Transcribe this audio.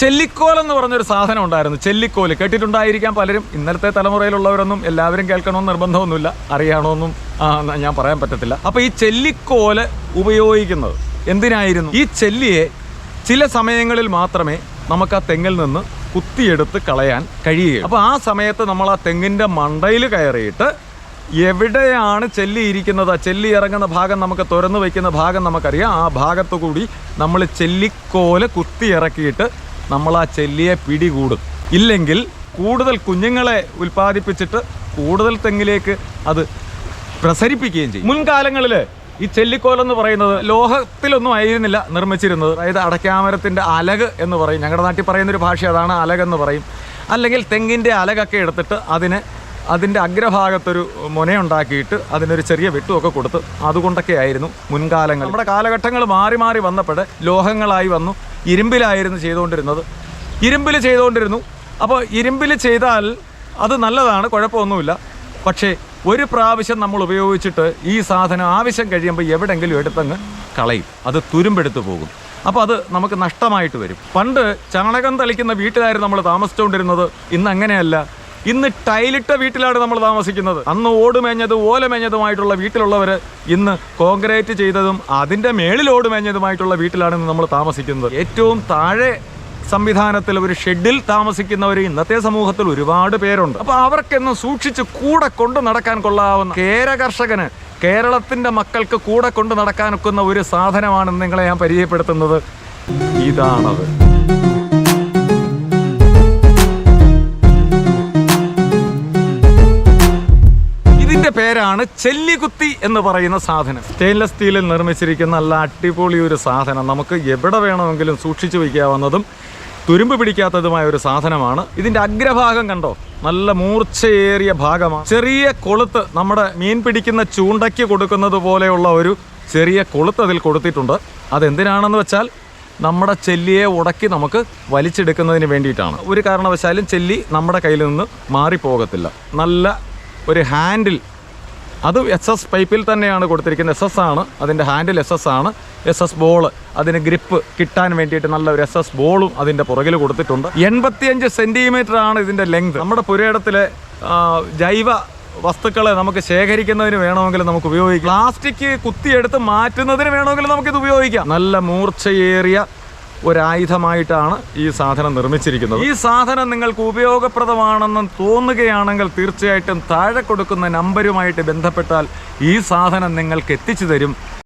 ചെല്ലിക്കോൽ എന്ന് പറഞ്ഞൊരു സാധനം ഉണ്ടായിരുന്നു. ചെല്ലിക്കോൽ കേട്ടിട്ടുണ്ടായിരിക്കാം പലരും. ഇന്നലത്തെ തലമുറയിലുള്ളവരൊന്നും എല്ലാവരും കേൾക്കണമെന്ന് നിർബന്ധമൊന്നുമില്ല. അറിയണമെന്നും ഞാൻ പറയാൻ പറ്റത്തില്ല. അപ്പോൾ ഈ ചെല്ലിക്കോൽ ഉപയോഗിക്കുന്നത് എന്തിനായിരുന്നു? ഈ ചെല്ലിയെ ചില സമയങ്ങളിൽ മാത്രമേ നമുക്ക് ആ തെങ്ങിൽ നിന്ന് കുത്തിയെടുത്ത് കളയാൻ കഴിയുകയുള്ളൂ. അപ്പോൾ ആ സമയത്ത് നമ്മൾ ആ തെങ്ങിന്റെ മണ്ടയിൽ കയറിയിട്ട് എവിടെയാണ് ചെല്ലി ഇരിക്കുന്നത്? ആ ചെല്ലി ഇറങ്ങുന്ന ഭാഗം നമുക്ക് തുറന്നു വയ്ക്കുന്ന ഭാഗം നമുക്കറിയാം. ആ ഭാഗത്തു കൂടി നമ്മൾ ചെല്ലിക്കോൽ കുത്തി ഇറക്കിയിട്ട് നമ്മൾ ആ ചെല്ലിയെ പിടികൂടും. ഇല്ലെങ്കിൽ കൂടുതൽ കുഞ്ഞുങ്ങളെ ഉൽപ്പാദിപ്പിച്ചിട്ട് കൂടുതൽ തെങ്ങിലേക്ക് അത് പ്രസരിപ്പിക്കുകയും ചെയ്യും. മുൻകാലങ്ങളിൽ ഈ ചെല്ലിക്കോൽ എന്ന് പറയുന്നത് ലോഹത്തിലൊന്നും ആയിരുന്നില്ല നിർമ്മിച്ചിരുന്നത്. അതായത് അടയ്ക്കാമരത്തിന്റെ അലക് എന്ന് പറയും. ഞങ്ങളുടെ നാട്ടിൽ പറയുന്നൊരു ഭാഷ അതാണ് അലകെന്ന് പറയും. അല്ലെങ്കിൽ തെങ്ങിന്റെ അലകൊക്കെ എടുത്തിട്ട് അതിന് അതിന്റെ അഗ്രഭാഗത്തൊരു മുനയുണ്ടാക്കിയിട്ട് അതിനൊരു ചെറിയ വെട്ടുമൊക്കെ കൊടുത്ത് അതുകൊണ്ടൊക്കെ ആയിരുന്നു മുൻകാലങ്ങൾ. നമ്മുടെ കാലഘട്ടങ്ങൾ മാറി മാറി വന്നപ്പോൾ ലോഹങ്ങളായി വന്നു. ഇരുമ്പിലായിരുന്നു ചെയ്തുകൊണ്ടിരുന്നത്. ഇരുമ്പിൽ ചെയ്തുകൊണ്ടിരുന്നു. അപ്പോൾ ഇരുമ്പിൽ ചെയ്താൽ അത് നല്ലതാണ് കുഴപ്പമൊന്നുമില്ല. പക്ഷേ ഒരു പ്രാവശ്യം നമ്മൾ ഉപയോഗിച്ചിട്ട് ഈ സാധനം ആവശ്യം കഴിയുമ്പോൾ എവിടെയെങ്കിലും എടുത്തങ്ങ് കളയും. അത് തുരുമ്പെടുത്ത് പോകും. അപ്പോൾ അത് നമുക്ക് നഷ്ടമായിട്ട് വരും. പണ്ട് ചാണകം തളിക്കുന്ന വീട്ടിലായിരുന്നു നമ്മൾ താമസിച്ചുകൊണ്ടിരുന്നത്. ഇന്ന് അങ്ങനെയല്ല. ഇന്ന് ടൈലിട്ട വീട്ടിലാണ് നമ്മൾ താമസിക്കുന്നത്. അന്ന് ഓടുമേഞ്ഞത് ഓലമേഞ്ഞതുമായിട്ടുള്ള വീട്ടിലുള്ളവർ ഇന്ന് കോൺക്രീറ്റ് ചെയ്തതും അതിന്റെ മേളിൽ ഓടുമേഞ്ഞതുമായിട്ടുള്ള വീട്ടിലാണ് ഇന്ന് നമ്മൾ താമസിക്കുന്നത്. ഏറ്റവും താഴെ സംവിധാനത്തിൽ ഒരു ഷെഡിൽ താമസിക്കുന്നവർ ഇന്നത്തെ സമൂഹത്തിൽ ഒരുപാട് പേരുണ്ട്. അപ്പോൾ അവർക്കെന്നും സൂക്ഷിച്ച് കൂടെ കൊണ്ട് നടക്കാൻ കൊള്ളാവുന്ന കേര കർഷകന് കേരളത്തിന്റെ മക്കൾക്ക് കൂടെ കൊണ്ട് നടക്കാനൊക്കുന്ന ഒരു സാധനമാണെന്ന് നിങ്ങളെ ഞാൻ പരിചയപ്പെടുത്തുന്നത് ഇതാണത്. പേരാണ് ചെല്ലികുത്തി എന്ന് പറയുന്ന സാധനം. സ്റ്റെയിൻലെസ് സ്റ്റീലിൽ നിർമ്മിച്ചിരിക്കുന്ന നല്ല അടിപൊളി ഒരു സാധനം. നമുക്ക് എവിടെ വേണമെങ്കിലും സൂക്ഷിച്ചു വയ്ക്കാവുന്നതും തുരുമ്പ് പിടിക്കാത്തതുമായ ഒരു സാധനമാണ്. ഇതിന്റെ അഗ്രഭാഗം കണ്ടോ? നല്ല മൂർച്ചയേറിയ ഭാഗമാണ്. ചെറിയ കൊളുത്ത് നമ്മുടെ മീൻ പിടിക്കുന്ന ചൂണ്ടയ്ക്ക് കൊടുക്കുന്നത് പോലെയുള്ള ഒരു ചെറിയ കൊളുത്ത് അതിൽ കൊടുത്തിട്ടുണ്ട്. അതെന്തിനാണെന്ന് വെച്ചാൽ നമ്മുടെ ചെല്ലിയെ ഉടക്കി നമുക്ക് വലിച്ചെടുക്കുന്നതിന് വേണ്ടിയിട്ടാണ്. ഒരു കാരണവശാലും ചെല്ലി നമ്മുടെ കയ്യിൽ നിന്ന് മാറിപ്പോകത്തില്ല. നല്ല ഒരു ഹാൻഡിൽ അത് എസ് എസ് പൈപ്പിൽ തന്നെയാണ് കൊടുത്തിരിക്കുന്നത്. എസ് എസ് ആണ് അതിന്റെ ഹാൻഡിൽ എസ് എസ് ആണ്. എസ് എസ് ബോൾ അതിന് ഗ്രിപ്പ് കിട്ടാൻ വേണ്ടിയിട്ട് നല്ല ഒരു എസ് എസ് ബോളും അതിന്റെ പുറകിൽ കൊടുത്തിട്ടുണ്ട്. എൺപത്തിയഞ്ച് സെന്റിമീറ്റർ ആണ് ഇതിന്റെ ലെങ്ത് നമ്മുടെ പുരയിടത്തിലെ ജൈവ വസ്തുക്കളെ നമുക്ക് ശേഖരിക്കുന്നതിന് വേണമെങ്കിലും നമുക്ക് ഉപയോഗിക്കാം. പ്ലാസ്റ്റിക് കുത്തിയെടുത്ത് മാറ്റുന്നതിന് വേണമെങ്കിൽ നമുക്കിത് ഉപയോഗിക്കാം. നല്ല മൂർച്ചയേറിയ ഒരായുധമായിട്ടാണ് ഈ സാധനം നിർമ്മിച്ചിരിക്കുന്നത്. ഈ സാധനം നിങ്ങൾക്ക് ഉപയോഗപ്രദമാണെന്ന് തോന്നുകയാണെങ്കിൽ തീർച്ചയായിട്ടും താഴെ കൊടുക്കുന്ന നമ്പരുമായിട്ട് ബന്ധപ്പെട്ടാൽ ഈ സാധനം നിങ്ങൾക്ക് എത്തിച്ചു തരും.